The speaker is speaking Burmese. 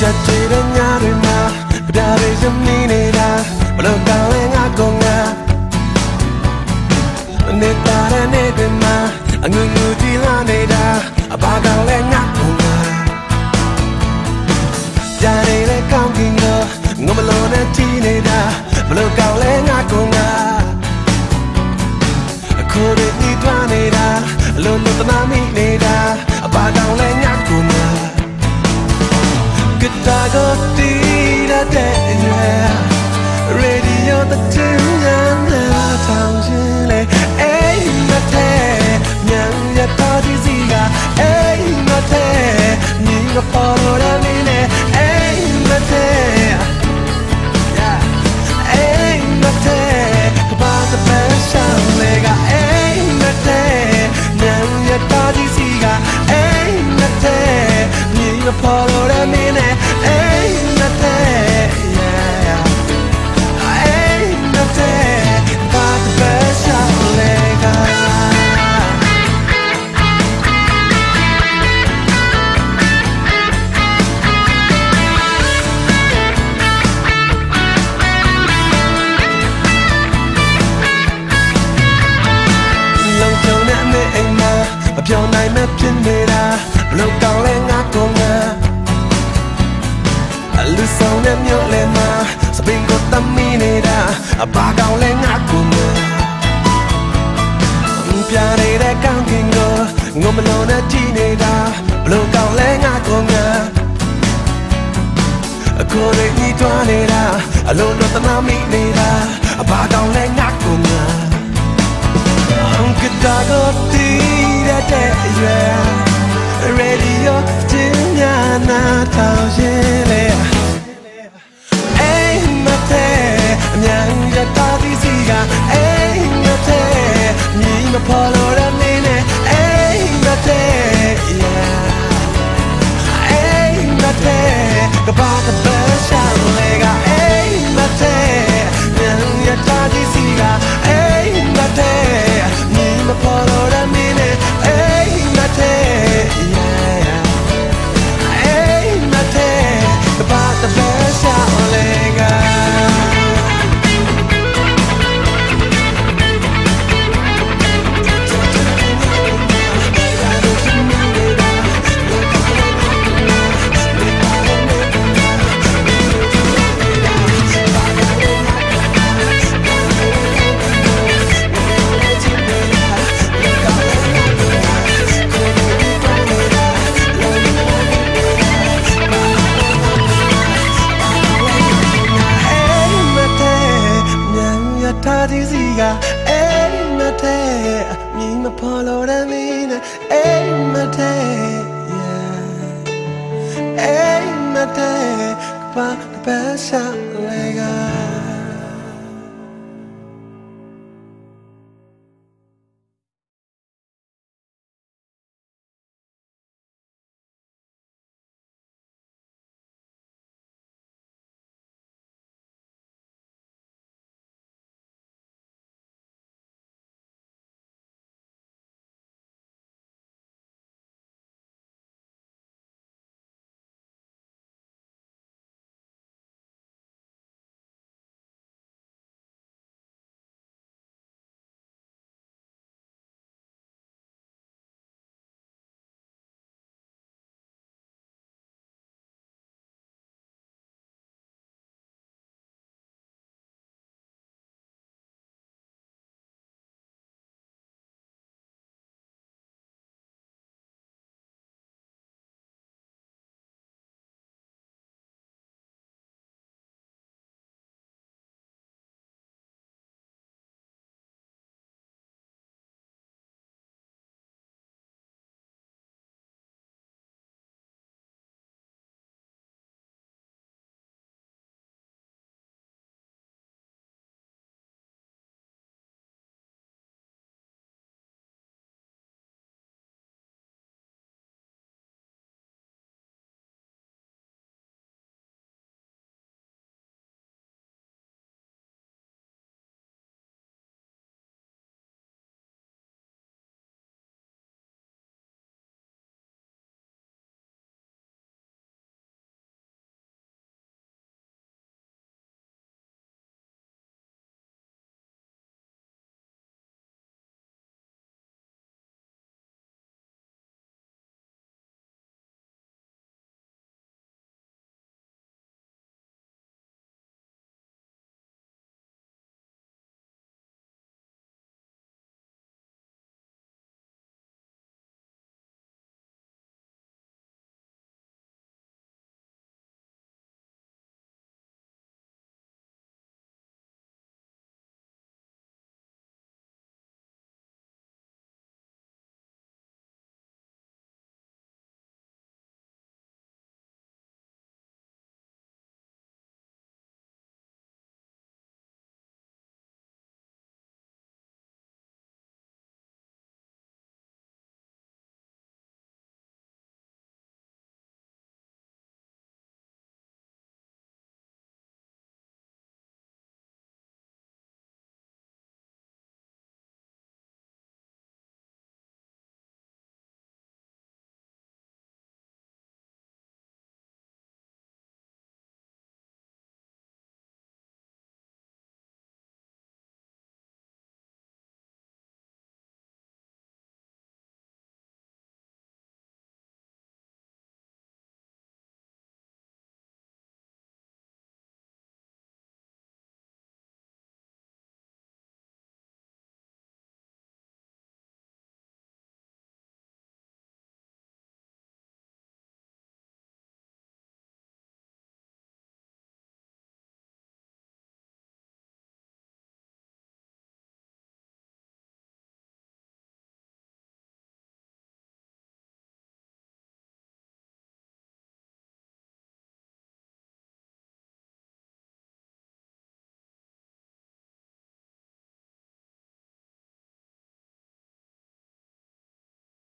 ချက်ချွေတဲ့ညတွေမှာပြားတွေရမီနေတာဘလို့ကောင်းလဲငါကောငါနေတာတဲ့နေ့တွေမှာအငူငူကြည်လာနေတာအဘာကောင်းလဲငါကောငါကြာနေတဲ့ကောင်းကင်ကငမလုံးနဲ့ကြည်နေတာဘလို့ကောင်းလဲငါကောငါအခုတွေဤတွားနေတာအလုံးလုံးတနာမိနေတာအဘာကောင်းလဲငါကောငါ ကတာကိုတီးတဲ့ရွယ် Radio တတင်ညာနာထောင်ခြ လို့ကောင်းလဲငါကောငါအလူဆောင်တဲ့မြို့လေမှာစပင်ကိုတမီနေတာအဘာကောင်းလဲငါကောငါပြရတဲ့ကောင်းကင်ကိုငုံမလုံးနဲ့ကြည်နေတာဘလို့ကောင်းလဲငါကောငါအခုတွေညှိတွားနေတာအလုံးတော့တနာမိနေတာအဘာကောင်းလဲငါကောငါ Aunque tago tira te yue Radio jinyana tao yele Ay